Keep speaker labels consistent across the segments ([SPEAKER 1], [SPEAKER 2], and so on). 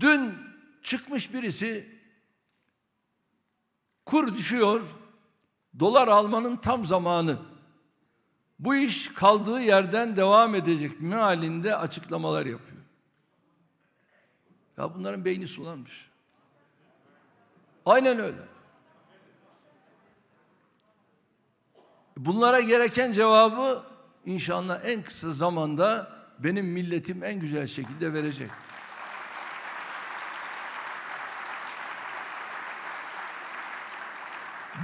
[SPEAKER 1] Dün çıkmış birisi kur düşüyor, dolar almanın tam zamanı. Bu iş kaldığı yerden devam edecek mealinde açıklamalar yapıyor. Ya bunların beyni sulanmış. Aynen öyle. Bunlara gereken cevabı inşallah en kısa zamanda benim milletim en güzel şekilde verecek.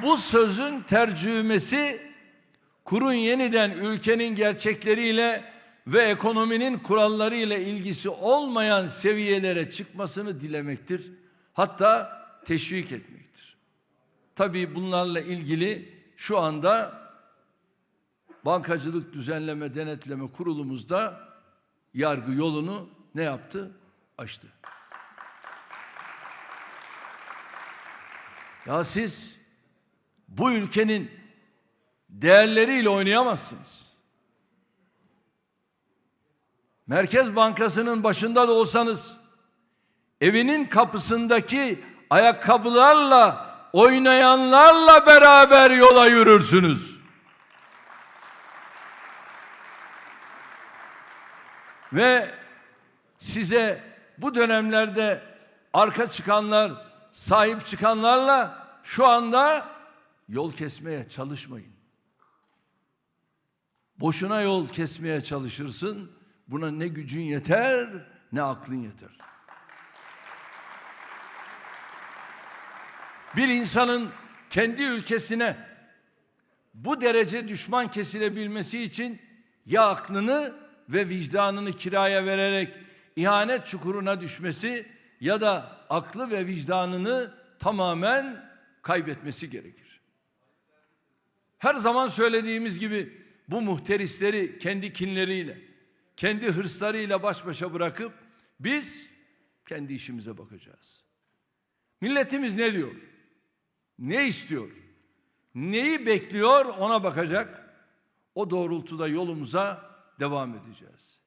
[SPEAKER 1] Bu sözün tercümesi kurun yeniden ülkenin gerçekleriyle ve ekonominin kurallarıyla ilgisi olmayan seviyelere çıkmasını dilemektir. Hatta teşvik etmektir. Tabii bunlarla ilgili şu anda Bankacılık Düzenleme Denetleme Kurulumuzda yargı yolunu ne yaptı? Açtı. Ya siz bu ülkenin değerleriyle oynayamazsınız. Merkez Bankası'nın başında da olsanız evinin kapısındaki ayakkabılarla oynayanlarla beraber yola yürürsünüz. Ve size bu dönemlerde arka çıkanlar, sahip çıkanlarla şu anda yol kesmeye çalışmayın. Boşuna yol kesmeye çalışırsın. Buna ne gücün yeter, ne aklın yeter. Bir insanın kendi ülkesine bu derece düşman kesilebilmesi için ya aklını ve vicdanını kiraya vererek ihanet çukuruna düşmesi ya da aklı ve vicdanını tamamen kaybetmesi gerekir. Her zaman söylediğimiz gibi bu muhterisleri kendi kinleriyle, kendi hırslarıyla baş başa bırakıp biz kendi işimize bakacağız. Milletimiz ne diyor? Ne istiyor? Neyi bekliyor ona bakacak. O doğrultuda yolumuza devam edeceğiz.